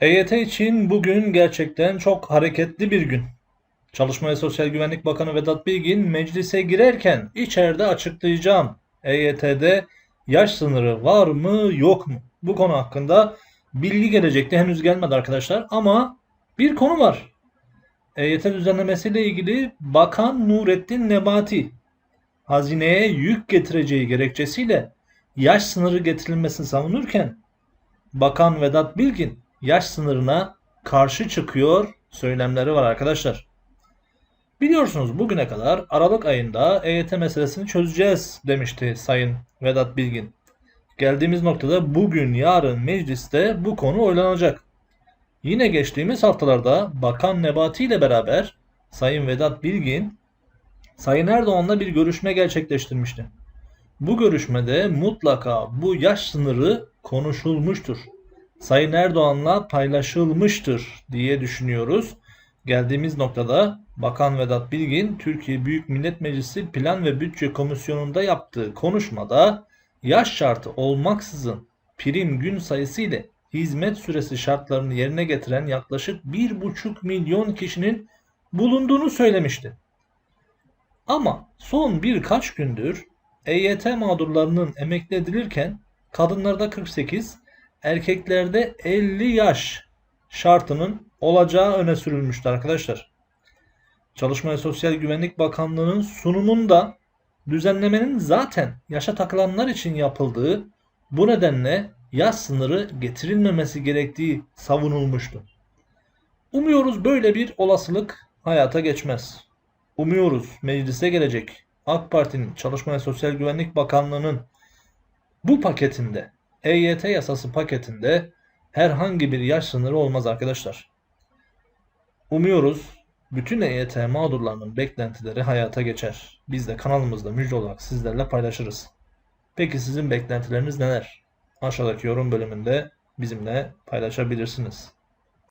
EYT için bugün gerçekten çok hareketli bir gün. Çalışma ve Sosyal Güvenlik Bakanı Vedat Bilgin meclise girerken içeride açıklayacağım. EYT'de yaş sınırı var mı yok mu? Bu konu hakkında bilgi gelecekti. Henüz gelmedi arkadaşlar ama bir konu var. EYT düzenlemesiyle ilgili Bakan Nurettin Nebati hazineye yük getireceği gerekçesiyle yaş sınırı getirilmesini savunurken Bakan Vedat Bilgin yaş sınırına karşı çıkıyor söylemleri var arkadaşlar. Biliyorsunuz bugüne kadar Aralık ayında EYT meselesini çözeceğiz demişti Sayın Vedat Bilgin. Geldiğimiz noktada bugün yarın mecliste bu konu oylanacak. Yine geçtiğimiz haftalarda Bakan Nebati ile beraber Sayın Vedat Bilgin Sayın Erdoğan'la bir görüşme gerçekleştirmişti. Bu görüşmede mutlaka bu yaş sınırı konuşulmuştur. Sayın Erdoğan'la paylaşılmıştır diye düşünüyoruz. Geldiğimiz noktada Bakan Vedat Bilgin Türkiye Büyük Millet Meclisi Plan ve Bütçe Komisyonu'nda yaptığı konuşmada yaş şartı olmaksızın prim gün sayısı ile hizmet süresi şartlarını yerine getiren yaklaşık 1,5 milyon kişinin bulunduğunu söylemişti. Ama son birkaç gündür EYT mağdurlarının emekli edilirken kadınlarda 48, erkeklerde 50 yaş şartının olacağı öne sürülmüştü arkadaşlar. Çalışma ve Sosyal Güvenlik Bakanlığı'nın sunumunda düzenlemenin zaten yaşa takılanlar için yapıldığı bu nedenle yaş sınırı getirilmemesi gerektiği savunulmuştu. Umuyoruz böyle bir olasılık hayata geçmez. Umuyoruz meclise gelecek AK Parti'nin Çalışma ve Sosyal Güvenlik Bakanlığı'nın bu paketinde EYT yasası paketinde herhangi bir yaş sınırı olmaz arkadaşlar. Umuyoruz bütün EYT mağdurlarının beklentileri hayata geçer. Biz de kanalımızda müjde olarak sizlerle paylaşırız. Peki sizin beklentileriniz neler? Aşağıdaki yorum bölümünde bizimle paylaşabilirsiniz.